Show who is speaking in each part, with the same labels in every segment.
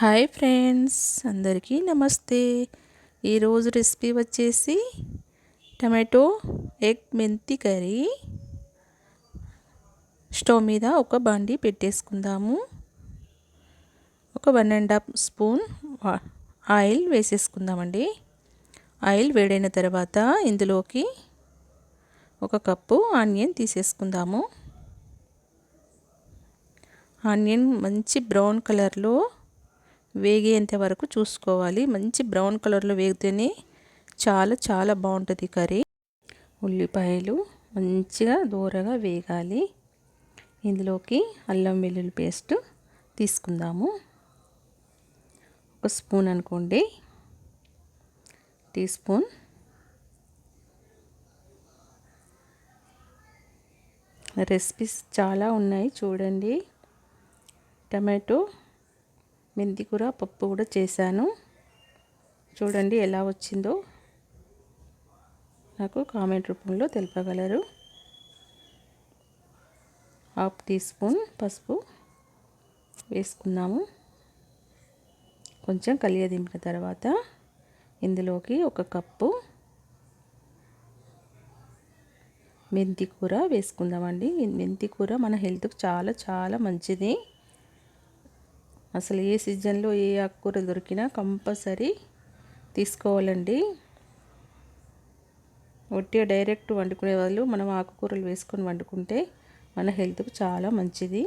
Speaker 1: Hi friends అందరికీ నమస్తే. ఈరోజు రెసిపీ వచ్చేసి టమాటో ఎగ్ మెంతి కర్రీ. స్టవ్ మీద ఒక బండి పెట్టేసుకుందాము. ఒక one and half spoon oil వేసేసుకుందామండి. Oil వేడైన తర్వాత ఇందులోకి ఒక కప్పు ఆనియన్ తీసేసుకుందాము. ఆనియన్ మంచి బ్రౌన్ కలర్లో వేగేంత వరకు చూసుకోవాలి. మంచి బ్రౌన్ కలర్లో వేగితేనే చాలా చాలా బాగుంటుంది కర్రీ. ఉల్లిపాయలు మంచిగా దూరగా వేగాలి. ఇందులోకి అల్లం వెల్లుల్లి పేస్ట్ తీసుకుందాము. ఒక స్పూన్ అనుకోండి. Tea spoon. రెసిపీస్ చాలా ఉన్నాయి చూడండి. టమాటో మెంతి కూర పప్పు కూడా చేశాను. చూడండి ఎలా వచ్చిందో. నాకు కామెంట్ రూపంలో తెలపగలరు. హాఫ్ టీ స్పూన్ పసుపు వేసుకున్నాము. కొంచెం కలియదింపిన తర్వాత ఇందులోకి ఒక కప్పు మెంతి కూర వేసుకుందామండి. మెంతి కూర మన హెల్త్కి చాలా చాలా మంచిది. అసలు ఏ సీజన్లో ఏ ఆకుకూర దొరికినా కంపల్సరీ తీసుకోవాలండి. ఒట్టిగా డైరెక్ట్ వండుకునే వాళ్ళు మనం ఆకుకూరలు వేసుకొని వండుకుంటే మన హెల్త్కు చాలా మంచిది.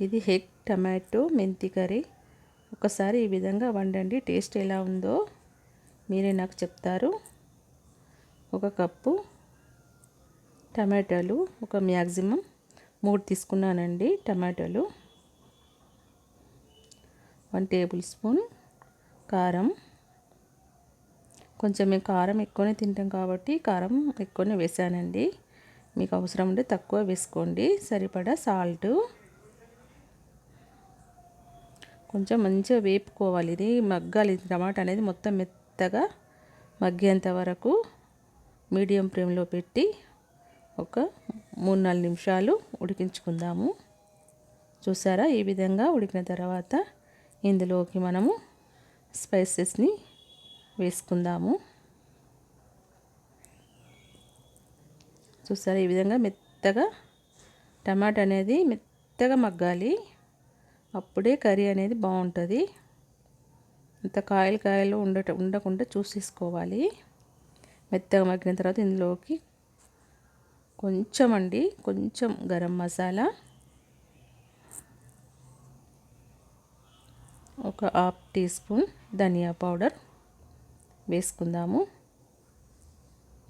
Speaker 1: ఇది హెగ్ టమాటో మెంతి కర్రీ. ఒకసారి ఈ విధంగా వండండి. టేస్ట్ ఎలా ఉందో మీరే నాకు చెప్తారు. ఒక కప్పు టమాటాలు ఒక మ్యాక్సిమం మూడు తీసుకున్నానండి టమాటాలు. వన్ టేబుల్ స్పూన్ కారం. కొంచెం మేము కారం ఎక్కువనే తింటాం కాబట్టి కారం ఎక్కువనే వేసానండి. మీకు అవసరం ఉంటే తక్కువ వేసుకోండి. సరిపడా సాల్ట్. కొంచెం మంచిగా వేపుకోవాలి. ఇది మగ్గాలి. టమాటా అనేది మొత్తం మెత్తగా మగ్గేంత వరకు మీడియం ఫ్లేమ్లో పెట్టి ఒక మూడు నాలుగు నిమిషాలు ఉడికించుకుందాము. చూసారా? ఈ విధంగా ఉడికిన తర్వాత ఇందులోకి మనము స్పైసెస్ని వేసుకుందాము. చూసారా ఈ విధంగా మెత్తగా టమాటా అనేది మెత్తగా మగ్గాలి. అప్పుడే కర్రీ అనేది బాగుంటుంది. అంత కాయలు కాయలు ఉండట ఉండకుండా చూసేసుకోవాలి. మెత్తగా మగ్గిన తర్వాత ఇందులోకి కొంచెం అండి కొంచెం గరం మసాలా ఒక హాఫ్ టీ స్పూన్ ధనియా పౌడర్ వేసుకుందాము.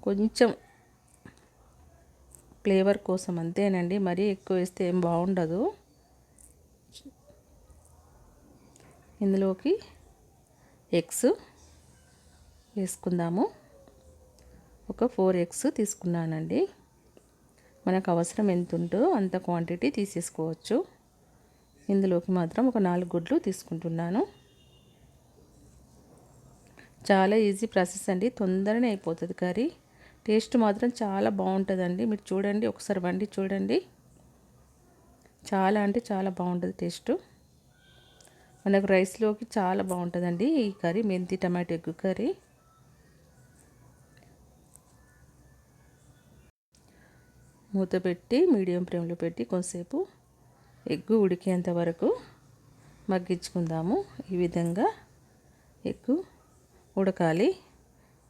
Speaker 1: కొంచెం ఫ్లేవర్ కోసం అంతేనండి మరీ ఎక్కువ వేస్తే ఏం బాగుండదు. ఇందులోకి ఎగ్స్ వేసుకుందాము. ఒక ఫోర్ ఎగ్స్ తీసుకున్నానండి. మనకు అవసరం ఎంత ఉందో అంత క్వాంటిటీ తీసేసుకోవచ్చు. ఇందులోకి మాత్రం ఒక నాలుగు గుడ్లు తీసుకుంటున్నాను. చాలా ఈజీ ప్రాసెస్ అండి తొందరనే అయిపోతుంది కర్రీ. టేస్ట్ మాత్రం చాలా బాగుంటుందండి. మీరు చూడండి ఒకసారి వండి చూడండి. చాలా అంటే చాలా బాగుంటుంది టేస్ట్. మనకు రైస్లోకి చాలా బాగుంటుందండి ఈ కర్రీ మెంతి టమాటో ఎగ్ కర్రీ. మూత పెట్టి మీడియం ఫ్లేమ్లో పెట్టి కొంతసేపు ఎగ్గు ఉడికేంత వరకు మగ్గించుకుందాము. ఈ విధంగా ఎగ్గు ఉడకాలి.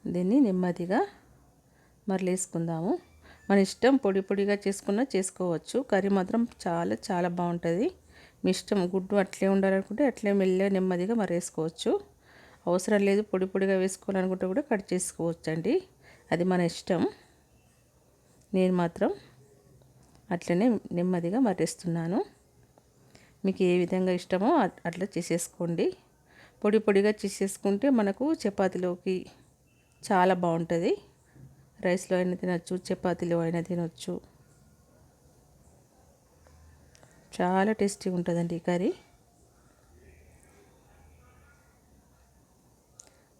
Speaker 1: దీన్ని నెమ్మదిగా మరలేసుకుందాము. మన ఇష్టం పొడి పొడిగా చేసుకున్నా చేసుకోవచ్చు. కర్రీ మాత్రం చాలా చాలా బాగుంటుంది. మీ ఇష్టం గుడ్డు అట్లే ఉండాలనుకుంటే అట్లే మెల్లగా నెమ్మదిగా మరేసుకోవచ్చు అవసరం లేదు పొడి పొడిగా వేసుకోవాలనుకుంటే కూడా కట్ చేసుకోవచ్చు అండి అది మన ఇష్టం. నేను మాత్రం అట్లనే నెమ్మదిగా మరేస్తున్నాను మీకు ఏ విధంగా ఇష్టమో అట్లా చేసేసుకోండి. పొడి పొడిగా చేసేసుకుంటే మనకు చపాతీలోకి చాలా బాగుంటుంది. రైస్లో అయినా తినచ్చు చపాతీలో అయినా తినొచ్చు. చాలా టేస్టీగా ఉంటుందండి ఈ కర్రీ.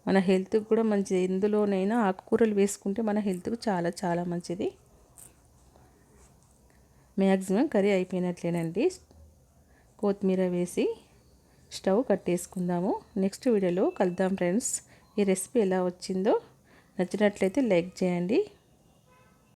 Speaker 1: మన హెల్త్కి కూడా మంచిది. ఎందులోనైనా ఆకుకూరలు వేసుకుంటే మన హెల్త్కి చాలా చాలా మంచిది. మ్యాక్సిమం కర్రీ అయిపోయినట్లేనండి. కొత్తిమీర వేసి స్టవ్ కట్టేసుకుందాము. నెక్స్ట్ వీడియోలో కలుద్దాం ఫ్రెండ్స్. ఈ రెసిపీ ఎలా వచ్చిందో నచ్చినట్లయితే లైక్ చేయండి.